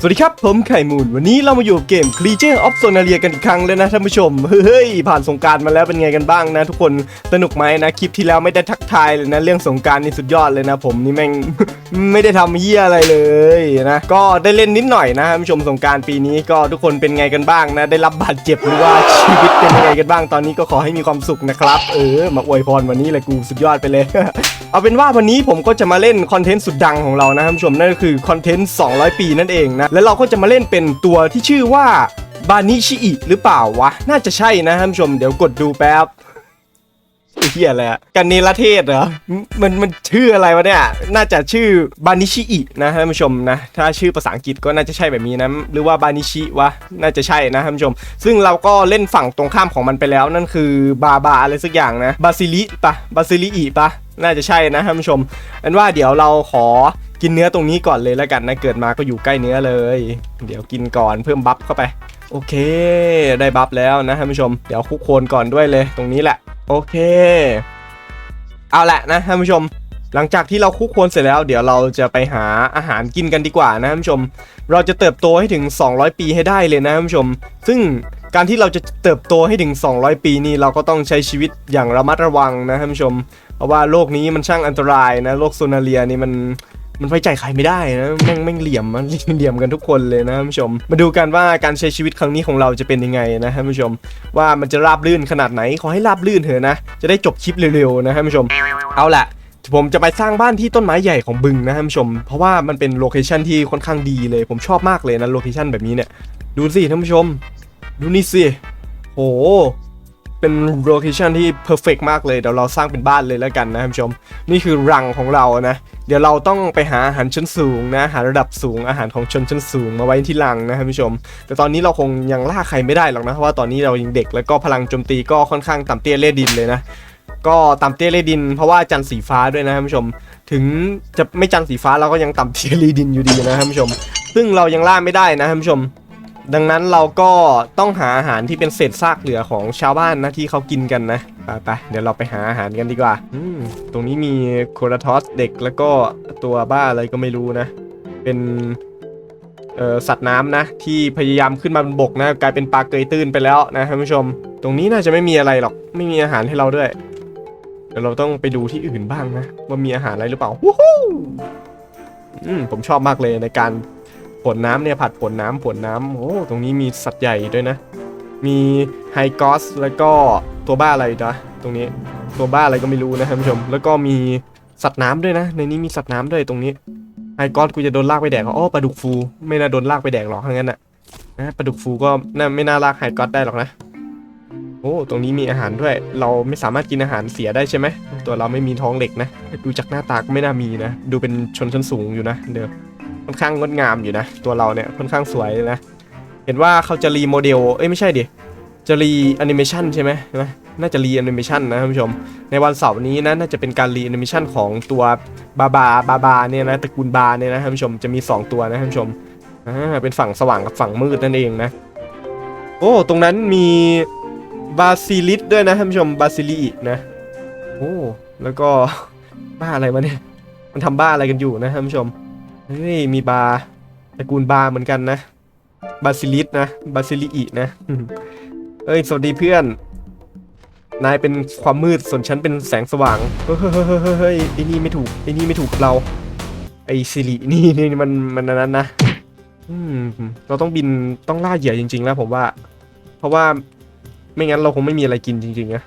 สวัสดีครับ ผมไข่มูล วันนี้เรามาอยู่กับเกม Creature of Sonaria กันอีกครั้งแล้วนะท่านผู้ชม เฮ้ย ผ่านสงการมาแล้วเป็นไงกันบ้างนะ ทุกคนสนุกไหมนะ คลิปที่แล้วไม่ได้ทักทายเลยนะ เรื่องสงการนี่สุดยอดเลยนะ ผมนี่แม่ง ไม่ได้ทำเหี้ยอะไรเลยนะ ก็ได้เล่นนิดหน่อยนะท่านผู้ชมสงการปีนี้ก็ทุกคนเป็นไงกันบ้างนะ ได้รับบาดเจ็บหรือว่าชีวิตเป็นยังไงกันบ้างตอนนี้ก็ขอให้มีความสุขนะครับ เออ มาอวยพรวันนี้เลยกูสุดยอดไปเลย เอาเป็นว่าวันนี้ผมก็จะมาเล่นคอนเทนต์สุดดังของเรานะท่านผู้ชมนั่นก็คือคอนเทนต์ 200 ปีนั่นเองนะ แล้วเราก็จะมาเล่นเป็นตัวที่ชื่อว่าบานิชิอิหรือเปล่าวะ น่าจะใช่นะท่านผู้ชม เดี๋ยวกดดูแป๊บ เฮียอะไรกันเนรเทศเหรอ มันมันชื่ออะไรวะเนี่ย น่าจะชื่อบานิชิอินะท่านผู้ชมนะ ถ้าชื่อภาษาอังกฤษก็น่าจะใช่แบบนี้นะ หรือว่าบานิชิวะ น่าจะใช่นะท่านผู้ชม ซึ่งเราก็เล่นฝั่งตรงข้ามของมันไปแล้ว นั่นคือบาบาอะไรสักอย่างนะ บาซิลิปะ บาซิลิอิปะ น่าจะใช่นะท่านผู้ชม อันว่าเดี๋ยวเราขอกินเนื้อตรงนี้ก่อนเลยแล้วกันนะ เกิดมาก็อยู่ใกล้เนื้อเลย เดี๋ยวกินก่อนเพิ่มบัฟเข้าไป โอเค ได้บัฟแล้วนะท่านผู้ชม เดี๋ยวคุกโคนก่อนด้วยเลยตรงนี้แหละ โอเค เอาละนะท่านผู้ชม หลังจากที่เราคุกโคนเสร็จแล้ว เดี๋ยวเราจะไปหาอาหารกินกันดีกว่านะท่านผู้ชม เราจะเติบโตให้ถึง 200 ปีให้ได้เลยนะท่านผู้ชม ซึ่งการที่เราจะเติบโตให้ถึง 200 ปีนี่เราก็ต้องใช้ชีวิตอย่างระมัดระวังนะท่านผู้ชม เพราะว่าโลกนี้มันช่างอันตรายนะ โลกโซนาเลียนี่มัน มันไว้ใจใครไม่ได้นะแม่งแม่งเหลี่ยมมันเหลี่ยมกันทุกคนเลยนะท่านผู้ชม มาดูกันว่าการใช้ชีวิตครั้งนี้ของเราจะเป็นยังไงนะท่านผู้ชม ว่ามันจะราบลื่นขนาดไหนขอให้ราบลื่นเถอะนะจะได้จบคลิปเร็วๆนะท่านผู้ชม เอาละผมจะไปสร้างบ้านที่ต้นไม้ใหญ่ของบึงนะท่านผู้ชม เพราะว่ามันเป็นโลเคชันที่ค่อนข้างดีเลย ผมชอบมากเลยนะโลเคชันแบบนี้เนี่ย ดูสิท่านผู้ชม ดูนี่สิโห เป็นโลเคชันที่เพอร์เฟกมากเลย เดี๋ยวเราสร้างเป็นบ้านเลยแล้วกันนะท่านผู้ชม นี่คือรังของเรานะ เดี๋ยวเราต้องไปหาอาหารชั้นสูงนะ หาระดับสูงอาหารของชนชั้นสูงมาไว้ที่รังนะท่านผู้ชม แต่ตอนนี้เราคงยังล่าใครไม่ได้หรอกนะ เพราะว่าตอนนี้เรายังเด็กแล้วก็พลังโจมตีก็ค่อนข้างต่ำเตี้ยเล่ดินเลยนะ ก็ต่ำเตี้ยเล่ดิน เพราะว่าจันทร์สีฟ้าด้วยนะท่านผู้ชม ถึงจะไม่จันทร์สีฟ้าเราก็ยังต่ำเตี้ยเล่ดินอยู่ดีนะท่านผู้ชม ซึ่งเรายังล่าไม่ได้นะท่านผู้ชม ดังนั้นเราก็ต้องหาอาหารที่เป็นเศษซากเหลือของชาวบ้านนะที่เขากินกันนะไปไปเดี๋ยวเราไปหาอาหารกันดีกว่าอืมตรงนี้มีโคราทอสเด็กแล้วก็ตัวบ้าอะไรก็ไม่รู้นะ เป็นสัตว์น้ำนะ ที่พยายามขึ้นมาบนบกนะกลายเป็นปลาเกยตื้นไปแล้วนะท่านผู้ชม ตรงนี้น่าจะไม่มีอะไรหรอก ไม่มีอาหารให้เราด้วยเดี๋ยวเราต้องไปดูที่อื่นบ้างนะ ว่ามีอาหารอะไรหรือเปล่าวู้ฮู้ผมชอบมากเลยในการ ผลน้ำเนี่ยผัดผลน้ำผลน้ำโอ้ตรงนี้มีสัตว์ใหญ่ด้วยนะ มีไฮกอสแล้วก็ตัวบ้าอะไรนะตรงนี้ตัวบ้าอะไรก็ไม่รู้นะท่านผู้ชม แล้วก็มีสัตว์น้ำด้วยนะ ในนี้มีสัตว์น้ำด้วยตรงนี้ไฮกอสกูจะโดนลากไปแดกเหรออ๋อปลาดุกฟูไม่น่าโดนลากไปแดกหรอกทั้งนั้นน่ะนะปลาดุกฟูก็น่าไม่น่าลากไฮกอสได้หรอกนะโอ้ตรงนี้มีอาหารด้วย เราไม่สามารถกินอาหารเสียได้ใช่ไหมตัวเราไม่มีท้องเหล็กนะ ดูจากหน้าตาก็ไม่น่ามีนะ ดูเป็นชนชั้นสูงอยู่นะเดี๋ยว ค่อนข้างงดงามอยู่นะ ตัวเราเนี่ยค่อนข้างสวยเลยนะ เห็นว่าเขาจะรีโมเดล เอ้ยไม่ใช่ดิ จะรีแอนิเมชันใช่ไหมใช่ไหมน่าจะรีแอนิเมชันนะท่านผู้ชม ในวันเสาร์นี้นะน่าจะเป็นการรีแอนิเมชันของตัวบาบาบาบาเนี่ยนะตระกูลบาเนี่ยนะท่านผู้ชมจะมี 2 ตัวนะท่านผู้ชมอ่าเป็นฝั่งสว่างกับฝั่งมืดนั่นเองนะโอ้ตรงนั้นมีบาซิลิสด้วยนะท่านผู้ชมบาซิลีนะโอ้แล้วก็บ้าอะไรมาเนี่ยมันทำบ้าอะไรกันอยู่นะท่านผู้ชม เฮ้ย มีบาร์ตระกูลบาร์เหมือนกันนะ บาซิลิสนะ บาซิลิอินะ เอ้ย สวัสดีเพื่อน นายเป็นความมืด ส่วนฉันเป็นแสงสว่าง เฮ้ยเฮ้ยไอ้นี่ไม่ถูก ไอ้นี่ไม่ถูกกับเรา ไอ้ซิลินี่นี่มันมันนั้นนะเราต้องบินต้องล่าเหยื่อจริง ๆ แล้วผมว่า เพราะว่าไม่งั้นเราคงไม่มีอะไรกินจริงๆนะ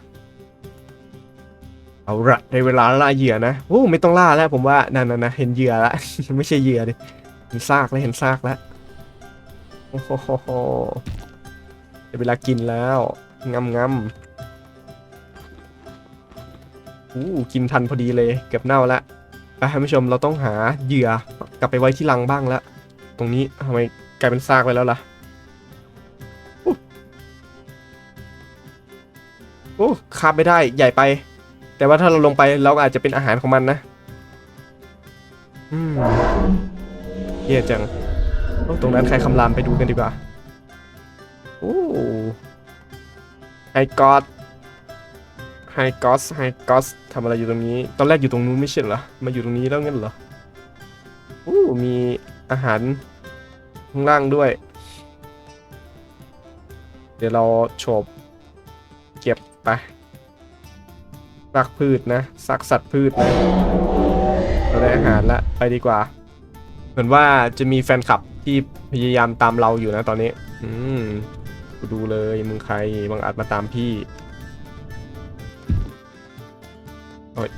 เอาละในเวลาล่าเหยื่อนะโอ้ไม่ต้องล่าแล้วผมว่านั่นนะนะเห็นเหยื่อละ ไม่ใช่เหยื่อดิเห็นซากแล้วเห็นซากแล้วโอ้โหได้เวลากินแล้วงำงำอู้กินทันพอดีเลยเกือบเน่าละไปท่านผู้ชมเราต้องหาเหยื่อกลับไปไว้ที่รังบ้างแล้วตรงนี้ทำไมกลายเป็นซากไปแล้วล่ะอู้โอ้คาบไม่ได้ใหญ่ไป แต่ว่าถ้าเราลงไปเราอาจจะเป็นอาหารของมันนะอืมเยี่ยจังตรงนั้นใครคำรามไปดูกันดีกว่าโอ้ไฮกอสไฮกอสไฮกอสทำอะไรอยู่ตรงนี้ ตอนแรกอยู่ตรงนู้นไม่ใช่เหรอ มาอยู่ตรงนี้แล้วงั้นเหรอโอ้มีอาหารข้างล่างด้วย เดี๋ยวเราโฉบเก็บไป ซักพืชนะซักสัตว์พืชนะเราได้อาหารละไปดีกว่า เหมือนว่าจะมีแฟนคลับที่พยายามตามเราอยู่นะตอนนี้ อืมกูดูเลยมึงใครบางอาจมาตามพี่โอ้ย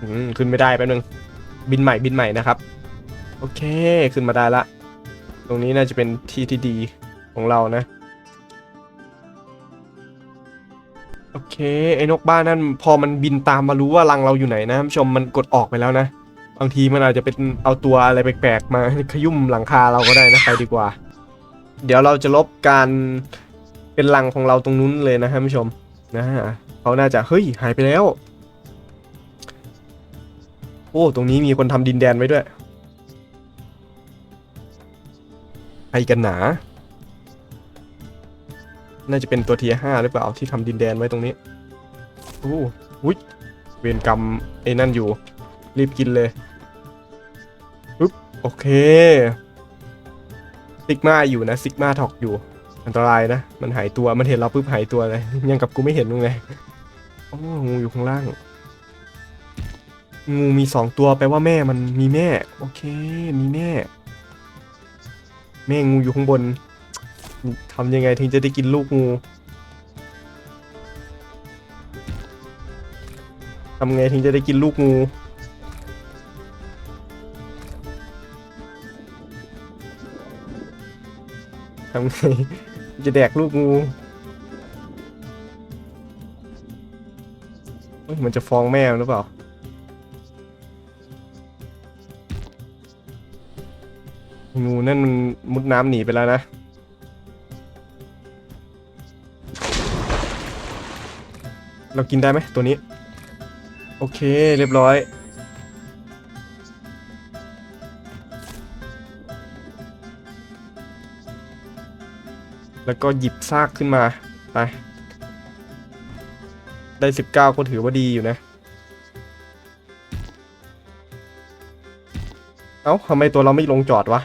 อืมขึ้นไม่ได้แป๊บนึง บินใหม่บินใหม่นะครับ โอเคขึ้นมาได้ละ ตรงนี้น่าจะเป็นที่ที่ดีของเรานะ ไอ้นกบ้านนั่นพอมันบินตามมารู้ว่ารังเราอยู่ไหนนะท่านผู้ชมมันกดออกไปแล้วนะ บางทีมันอาจจะเป็นเอาตัวอะไรแปลกๆมาขยุ่มหลังคาเราก็ได้นะไปดีกว่า เดี๋ยวเราจะลบการเป็นรังของเราตรงนู้นเลยนะท่านผู้ชมนะฮะเขาน่าจะเฮ้ยหายไปแล้ว โอ้ตรงนี้มีคนทำดินแดนไว้ด้วยใครกันหนา น่าจะเป็นตัวเทียห้าหรือเปล่าที่ทำดินแดนไว้ตรงนี้โอ้หุ้ยเวรกรรมไอ้นั่นอยู่ รีบกินเลยปึ๊บโอเคซิกมาอยู่นะซิกมาถอกอยู่ อันตรายนะ มันหายตัวมันเห็นเราปุ๊บหายตัวเลยยังกับกูไม่เห็นมึงเลยโอ้งูอยู่ข้างล่าง งูมีสองตัวแปลว่าแม่มันมีแม่ โอเคมีแม่ แม่งูอยู่ข้างบน ทำยังไงถึงจะได้กินลูกงูทำไงถึงจะได้กินลูกงู ทำไงจะแดกลูกงูเฮ้ยมันจะฟ้องแม่หรือเปล่า งูนั่นมันมุดน้ำหนีไปแล้วนะ เรากินได้ไหมตัวนี้ โอเคเรียบร้อย แล้วก็หยิบซากขึ้นมา ไป ได้ 19 ก็ถือว่าดีอยู่นะ เอ้าทำไมตัวเราไม่ลงจอดวะ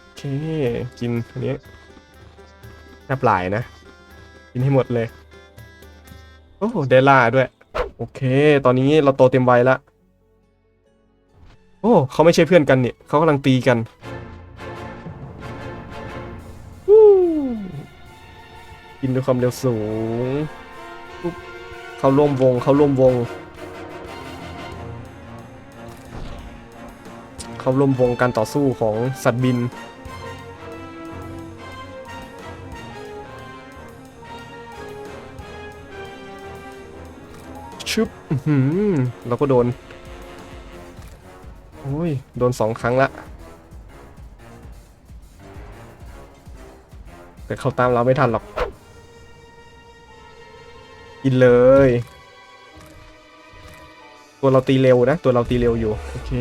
โอเค กินอันนี้แทบหลายนะ กินให้หมดเลย โอ้เดล่าด้วย โอเค ตอนนี้เราโตเต็มวัยแล้วโอ้เขาไม่ใช่เพื่อนกันเนี่ยเขากำลังตีกันกินด้วยความเร็วสูงเขาร่วมวงเขาร่วมวงเขาร่วมวงการต่อสู้ของสัตว์บิน ชึบเราก็โดน โอ้ย โดนสองครั้งละ แต่เขาตามเราไม่ทันหรอกกินเลย ตัวเราตีเร็วนะ ตัวเราตีเร็วอยู่ โอเค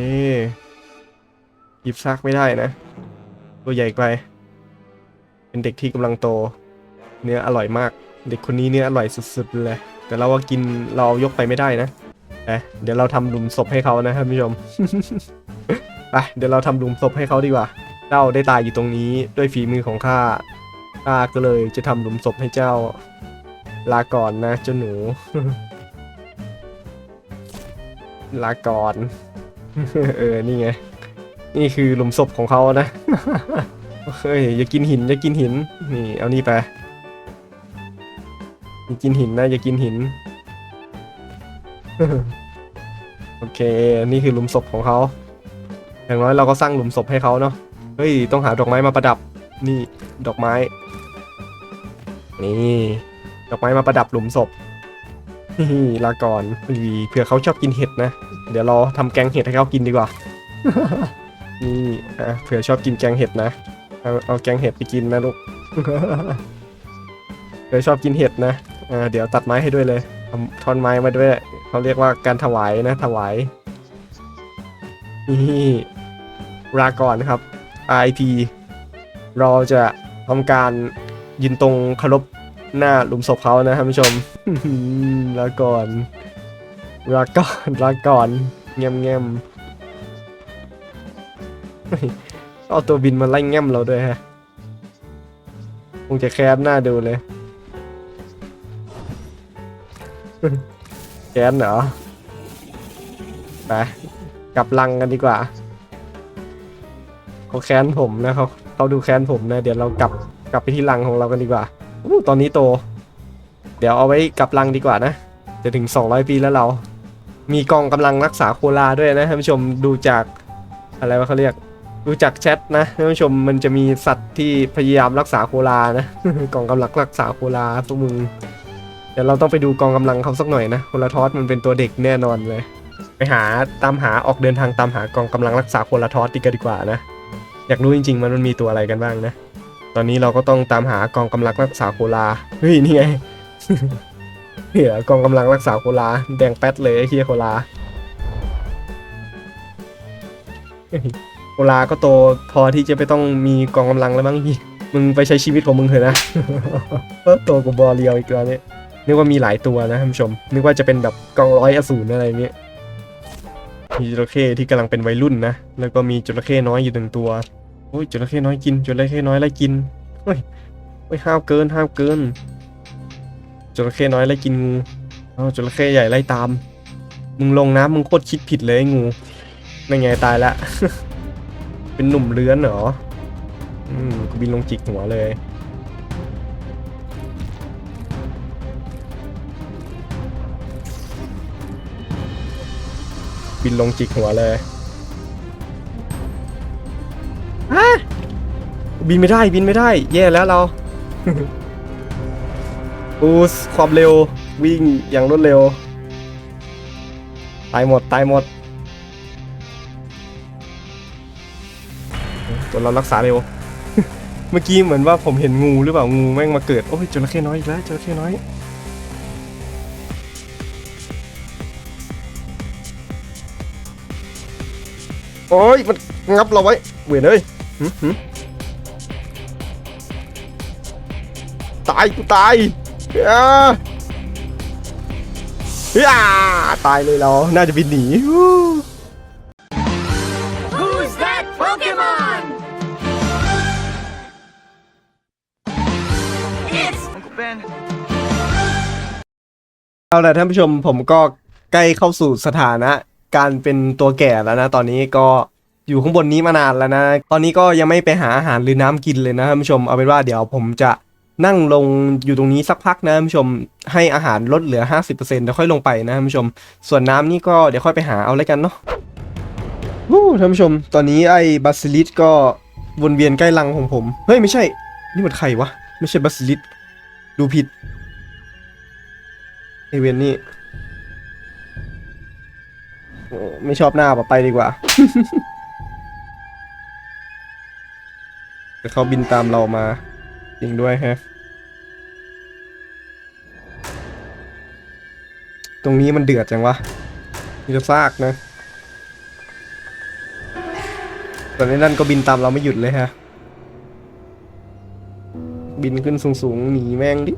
หยิบซากไม่ได้นะ ตัวใหญ่ไป เป็นเด็กที่กำลังโต เนื้ออร่อยมาก เด็กคนนี้เนื้ออร่อยสุดๆเลย แต่เราากินเรายกไปไม่ได้นะเดี๋ยวเราทำหลุมศพให้เขานะท่านผู้ชมไปเดี๋ยวเราทำหลุมศพให้เขาดีกว่า เจ้าได้ตายอยู่ตรงนี้ด้วยฝีมือของข้าข้าก็เลยจะทำหลุมศพให้เจ้าลาก่อนนะเจ้าหนู ลาก่อนเออนี่ไงนี่คือหลุมศพของเขานะเฮ้ยอย่ากินหินอย่ากินหินนี่เอานี่ไป อย่ากินหินนะอย่ากินหิน โอเค นี่คือหลุมศพของเขา อย่างน้อยเราก็สร้างหลุมศพให้เขาเนาะ เฮ้ย ต้องหาดอกไม้มาประดับ นี่ดอกไม้ นี่ดอกไม้มาประดับหลุมศพนี่ลาก่อนวีเผื่อเขาชอบกินเห็ดนะ เดี๋ยวเราทำแกงเห็ดให้เขากินดีกว่า นี่อะเผื่อชอบกินแกงเห็ดนะ เอาเอาแกงเห็ดไปกินนะลูกเผื่อชอบกินเห็ดนะ อ่าเดี๋ยวตัดไม้ให้ด้วยเลยทำท่อนไม้มาด้วยเขาเรียกว่าการถวายนะถวายนี่ลาก่อนนะครับ RIP เราจะทำการยืนตรงเคารพหน้าหลุมศพเขานะท่านผู้ชมลาก่อนลาก่อนลาก่อนเงียบเงี้ยเอาตัวบินมาไล่แง้มเราด้วยฮะ คงจะแคสหน้าดูเลย แคสเหรอ ไปกลับลังกันดีกว่า เขาแค้นผมนะเขาเขาดูแค้นผมนะ เดี๋ยวเรากลับกลับไปที่ลังของเรากันดีกว่าอู้ตอนนี้โต เดี๋ยวเอาไว้กลับลังดีกว่านะ จะถึง 200 ปีแล้วเรา มีกองกำลังรักษาโคลาด้วยนะท่านผู้ชมดูจากอะไรว่าเขาเรียกดูจากแชทนะท่านผู้ชมมันจะมีสัตว์ที่พยายามรักษาโคลานะกองกำลังรักษาโคลาพวกมึง เดี๋ยวเราต้องไปดูกองกำลังเขาสักหน่อยนะโคลาทอสมันเป็นตัวเด็กแน่นอนเลย ไปหาตามหาออกเดินทางตามหากองกำลังรักษาโคลาทอสดีกันดีกว่านะ อยากรู้จริงๆ มันมันมีตัวอะไรกันบ้างนะ ตอนนี้เราก็ต้องตามหากองกำลังรักษาโคลา เฮ้ยนี่ไงเหี้ยกองกำลังรักษาโคลา แดงแป๊ดเลยไอ้เฮียโคลาโคลาก็โตพอที่จะไปต้องมีกองกำลังแล้วมั้งพี่มึงไปใช้ชีวิตของมึงเถอะนะโตกับบอเรียวอีกแล้วเนี่ย นึกว่ามีหลายตัวนะท่านผู้ชม นึกว่าจะเป็นแบบกองร้อยอสูรอะไรเงี้ยมีจระเข้ที่กำลังเป็นวัยรุ่นนะ แล้วก็มีจระเข้น้อยอยู่หนึ่งตัว โอ้ยจระเข้น้อยกินจระเข้น้อยไล่กินเฮ้ยเฮ้ยห้าวเกินห้าวเกินจระเข้น้อยไล่กินงูเอาจระเข้ใหญ่ไล่ตาม มึงลงน้ำมึงโคตรคิดผิดเลยไอ้งูนั่นไงตายละ เป็นหนุ่มเลื้อนเหรอ อืมกูบินลงจิกหัวเลย บินลงจิกหัวเลยฮะบินไม่ได้บินไม่ได้ แย่แล้วเราบูสต์ความเร็ววิ่งอย่างรวดเร็ว ตายหมดตายหมด ตัวเรารักษาเร็ว เมื่อกี้เหมือนว่าผมเห็นงูหรือเปล่างูแม่งมาเกิด โอ้ยจระเข้น้อยอีกแล้วจระเข้น้อย โอ้ยมันงับเราไว้เวยนเอ้ยหึหึตายกูตายอ่าเฮ้ยอ่าตายเลยเราน่าจะบินหนีฮู้ Who's that Pokemon? It's Uncle Ben. เอาละท่านผู้ชมผมก็ใกล้เข้าสู่สถานะ การเป็นตัวแก่แล้วนะ ตอนนี้ก็อยู่ข้างบนนี้มานานแล้วนะ ตอนนี้ก็ยังไม่ไปหาอาหารหรือน้ำกินเลยนะท่านผู้ชมเอาเป็นว่าเดี๋ยวผมจะนั่งลงอยู่ตรงนี้สักพักนะท่านผู้ชมให้อาหารลดเหลือ 50%เดี๋ยวค่อยลงไปนะท่านผู้ชม ส่วนน้ำนี่ก็เดี๋ยวค่อยไปหาเอาแล้วกันเนาะวู้ท่านผู้ชม ตอนนี้ไอ้บาซิลิสก็วนเวียนใกล้รังของผม เฮ้ยไม่ใช่ นี่มันใครวะ ไม่ใช่บาซิลิสดูผิดไอเวนนี่ โอ้ไม่ชอบหน้าปะไปดีกว่า แต่เขาบินตามเรามา จริงด้วยฮะ ตรงนี้มันเดือดจังวะมีแต่ซากนะแต่ในนั่นก็บินตามเราไม่หยุดเลยฮะ บินขึ้นสูงๆหนีแม่งดิ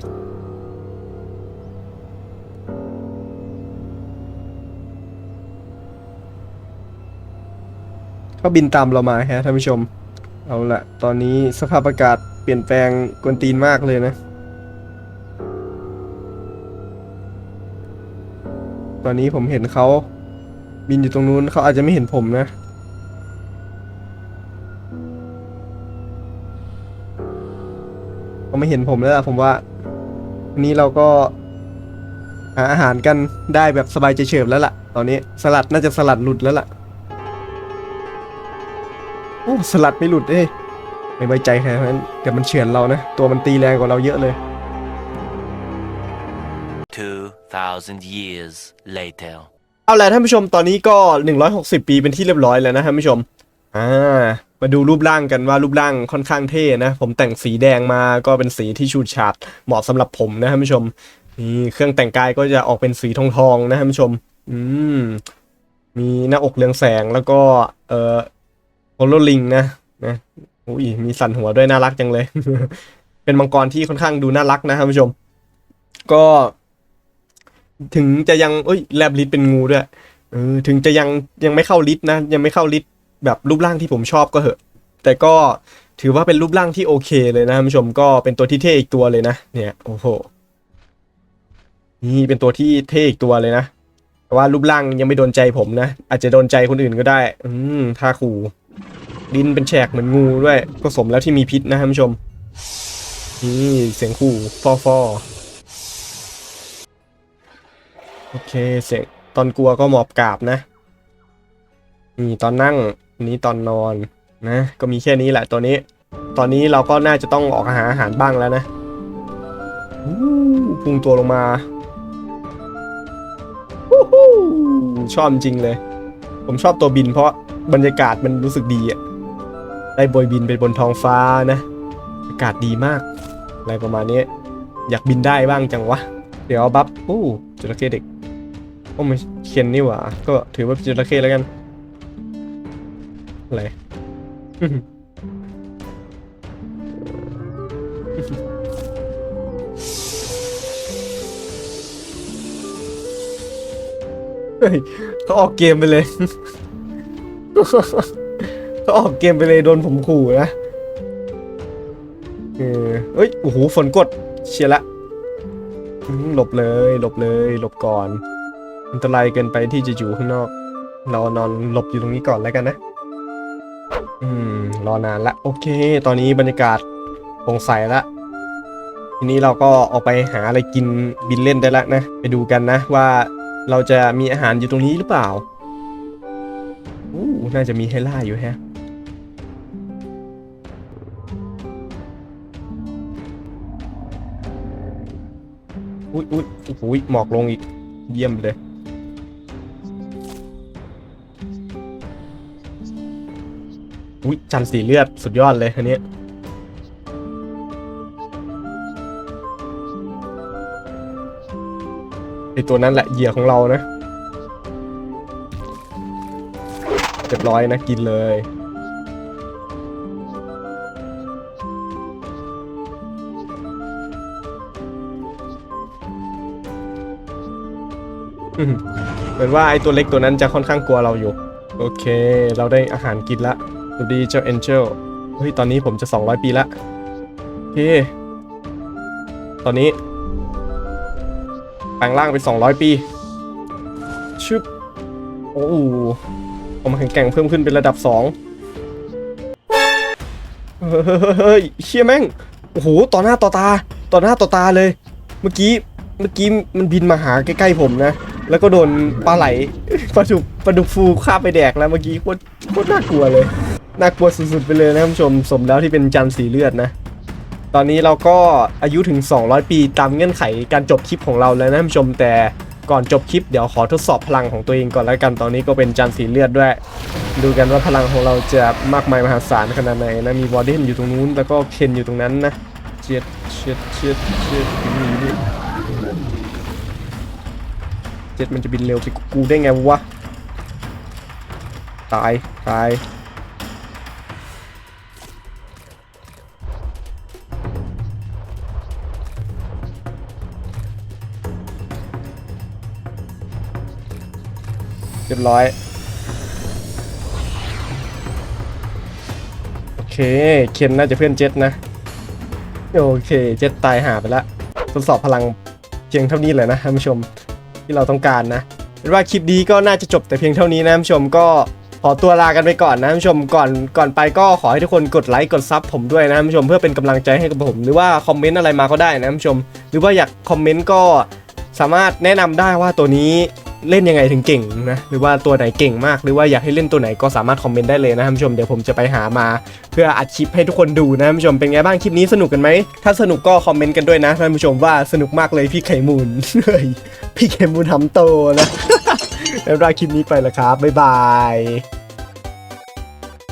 ก็บินตามเรามาฮะท่านผู้ชม เอาละตอนนี้สภาพอากาศเปลี่ยนแปลงกวนตีนมากเลยนะ ตอนนี้ผมเห็นเขาบินอยู่ตรงนู้นเขาอาจจะไม่เห็นผมนะเขาไม่เห็นผมแล้วล่ะผมว่าวันนี้เราก็หาอาหารกันได้แบบสบายใจเฉิบแล้วล่ะ ตอนนี้สลัดน่าจะสลัดหลุดแล้วล่ะ โอ้สลัดไม่หลุดเอ้ยไม่ไว้ใจแค่นั้นเดี๋ยวมันเฉือนเรานะ ตัวมันตีแรงกว่าเราเยอะเลย 2,000 years later. เอาละท่านผู้ชมตอนนี้ก็ 160 ปีเป็นที่เรียบร้อยแล้วนะท่านผู้ชม อ่า มาดูรูปร่างกันว่ารูปร่างค่อนข้างเท่นะ ผมแต่งสีแดงมาก็เป็นสีที่ชูดฉาดเหมาะสำหรับผมนะท่านผู้ชมนี่เครื่องแต่งกายก็จะออกเป็นสีทองทองๆนะท่านผู้ชม อืม มีหน้าอกเรืองแสงแล้วก็ เอ่อ โฮโลลิงนะนะอุ้ยมีสันหัวด้วยน่ารักจังเลย เป็นมังกรที่ค่อนข้างดูน่ารักนะท่านผู้ชม ก็ ถึงจะยังเอ้ยแลบลิสเป็นงูด้วยเออถึงจะยังยังไม่เข้าลิสนะ ยังไม่เข้าลิสแบบรูปร่างที่ผมชอบก็เหอะ แต่ก็ถือว่าเป็นรูปร่างที่โอเคเลยนะท่านผู้ชมก็เป็นตัวที่เท่อีกตัวเลยนะเนี่ยโอ้โหนี่เป็นตัวที่เท่อีกตัวเลยนะแต่ว่ารูปร่างยังไม่โดนใจผมนะอาจจะโดนใจคนอื่นก็ได้ อืมท่าขู่ ดินเป็นแฉกเหมือนงูด้วยก็สมแล้วที่มีพิษนะท่านผู้ชม นี่เสียงขู่ฟอฟอโอเคเสียงตอนกลัวก็หมอบกราบนะนี่ตอนนั่งนี้ตอนนอนนะ ก็มีแค่นี้แหละตัวนี้ ตอนนี้เราก็น่าจะต้องออกหาอาหารบ้างแล้วนะพุ่งตัวลงมาชอบจริงเลย ผมชอบตัวบินเพราะบรรยากาศมันรู้สึกดีอะ ได้โบยบินไปบนท้องฟ้านะ อากาศดีมาก อะไรประมาณนี้ อยากบินได้บ้างจังวะ เดี๋ยวบัฟอู้จระเข้เด็กโอ้ไม่เคียนนี่หว่า ก็ถือว่าเป็นจระเข้แล้วกัน อะไรเฮ้ยเขาออกเกมไปเลย ออกเกมไปเลยโดนผมขู่นะเออเอ้ยโอ้โหฝนกดเชียละหลบเลยหลบเลยหลบก่อน อันตรายเกินไปที่จะอยู่ข้างนอก เรานอนหลบอยู่ตรงนี้ก่อนแล้วกันนะ อืมรอนานละโอเค ตอนนี้บรรยากาศโปร่งใสละทีนี้เราก็ออกไปหาอะไรกินบินเล่นได้แล้วนะ ไปดูกันนะว่าเราจะมีอาหารอยู่ตรงนี้หรือเปล่าอู้น่าจะมีให้ล่าอยู่แฮะ อุ้ยอุ้ยโอ้โหหมอกลงอีก เยี่ยมเลย อุ้ยจันทร์สีเลือด สุดยอดเลยอันนี้ไอตัวนั้นแหละเหยื่อของเรานะเรียบร้อยนะ กินเลย เหมือนว่าไอตัวเล็กตัวนั้นจะค่อนข้างกลัวเราอยู่ โอเค เราได้อาหารกินละสวัสดีเจ้าเอ็นเจลเฮ้ย ตอนนี้ผมจะ 200 ปีละโอเค ตอนนี้แปลงร่างไป200 ปี ชึบ โอ้โหผมแข็งแกร่งเพิ่มขึ้นเป็นระดับ 2 เฮ้ยเชี่ยแม่ง โอ้โห ต่อหน้าต่อตา ต่อหน้าต่อตาเลย เมื่อกี้ เมื่อกี้มันบินมาหาใกล้ๆผมนะ แล้วก็โดนปลาไหลปลาดุกปลาดุกฟูคาบไปแดกแล้วเมื่อกี้โคตรโคตรน่ากลัวเลย น่ากลัวสุดๆไปเลยนะท่านผู้ชม สมแล้วที่เป็นจันทร์สีเลือดนะ ตอนนี้เราก็อายุถึง 200 ปีตามเงื่อนไขการจบคลิปของเราแล้วนะท่านผู้ชมแต่ก่อนจบคลิปเดี๋ยวขอทดสอบพลังของตัวเองก่อนแล้วกันตอนนี้ก็เป็นจันทร์สีเลือดด้วย ดูกันว่าพลังของเราจะมากมายมหาศาลขนาดไหนนะมีวอร์เดนอยู่ตรงนู้นแล้วก็เคนอยู่ตรงนั้นนะเชียดเชียดเชียดเชียดนี่นี่ เจ็ดมันจะบินเร็วไปกูได้ไงวะ ตาย ตาย เรียบร้อย โอเค เคนน่าจะเพื่อนเจ็ดนะ โอเค เจ็ดตายหาไปละทดสอบพลังเพียงเท่านี้เลยนะท่านผู้ชม ที่เราต้องการนะเป็นว่าคลิปนี้ก็น่าจะจบแต่เพียงเท่านี้นะท่านผู้ชมก็ขอตัวลากันไปก่อนนะท่านผู้ชมก่อนก่อนไปก็ขอให้ทุกคนกดไลค์กดซับผมด้วยนะท่านผู้ชมเพื่อเป็นกำลังใจให้กับผม หรือว่าคอมเมนต์อะไรมาก็ได้นะท่านผู้ชม หรือว่าอยากคอมเมนต์ก็สามารถแนะนำได้ว่าตัวนี้ เล่นยังไงถึงเก่งนะหรือว่าตัวไหนเก่งมาก หรือว่าอยากให้เล่นตัวไหนก็สามารถคอมเมนต์ได้เลยนะท่านผู้ชมเดี๋ยวผมจะไปหามา เพื่ออัดคลิปให้ทุกคนดูนะท่านผู้ชมเป็นไงบ้างคลิปนี้สนุกกันไหมถ้าสนุกก็คอมเมนต์กันด้วยนะท่านผู้ชมว่าสนุกมากเลยพี่ไข่มูลเฮ้ยพี่ไข่มูลทำโตนะแล้วราคลิปนี้ไปแล้วครับบ๊ายบาย